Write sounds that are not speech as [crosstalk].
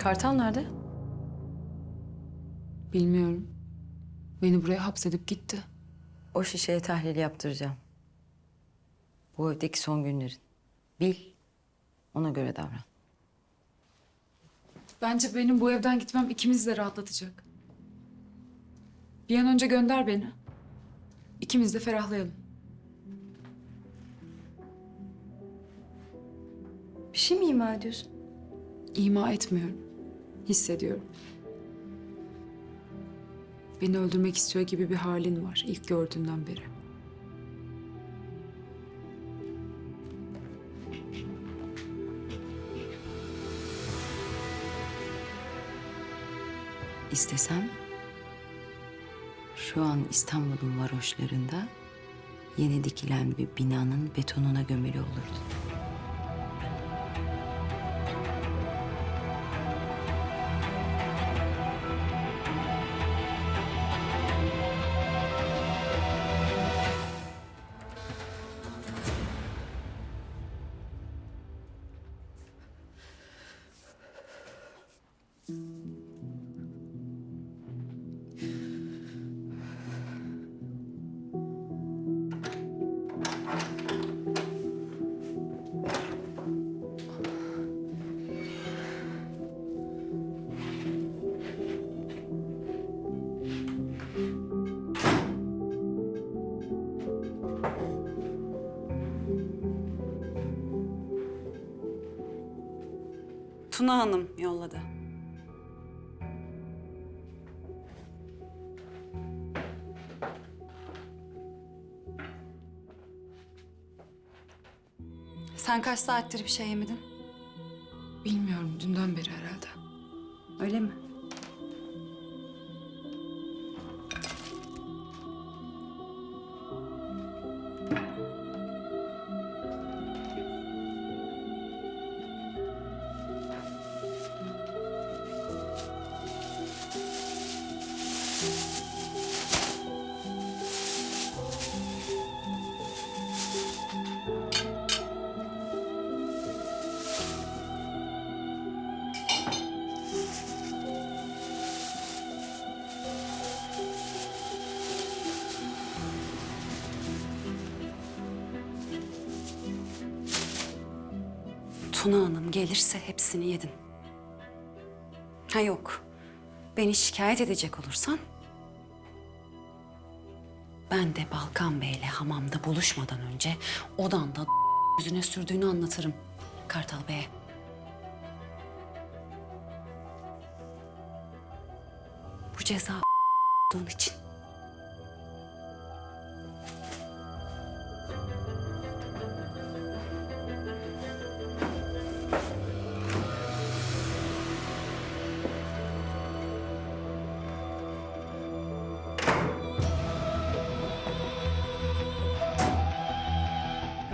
Kartal nerede? Bilmiyorum. Beni buraya hapsedip gitti. O şişeye tahlil yaptıracağım. Bu evdeki son günlerin. Bil. Ona göre davran. Bence benim bu evden gitmem ikimizi de rahatlatacak. Bir an önce gönder beni. İkimiz de ferahlayalım. Bir şey mi ima ediyorsun? İma etmiyorum. Hissediyorum. Beni öldürmek istiyor gibi bir halin var ilk gördüğümden beri. İstesem şu an İstanbul'un varoşlarında yeni dikilen bir binanın betonuna gömülü olurdu. Tuna Hanım yolladı. Sen kaç saattir bir şey yemedin? Bilmiyorum dünden beri herhalde. Öyle mi? Tuna Hanım gelirse hepsini yedin. Ha yok. Beni şikayet edecek olursan... Ben de Balkan Bey'le hamamda buluşmadan önce odanda [laughs] yüzüne sürdüğünü anlatırım Kartal Bey'e. Bu ceza [laughs] olduğun için.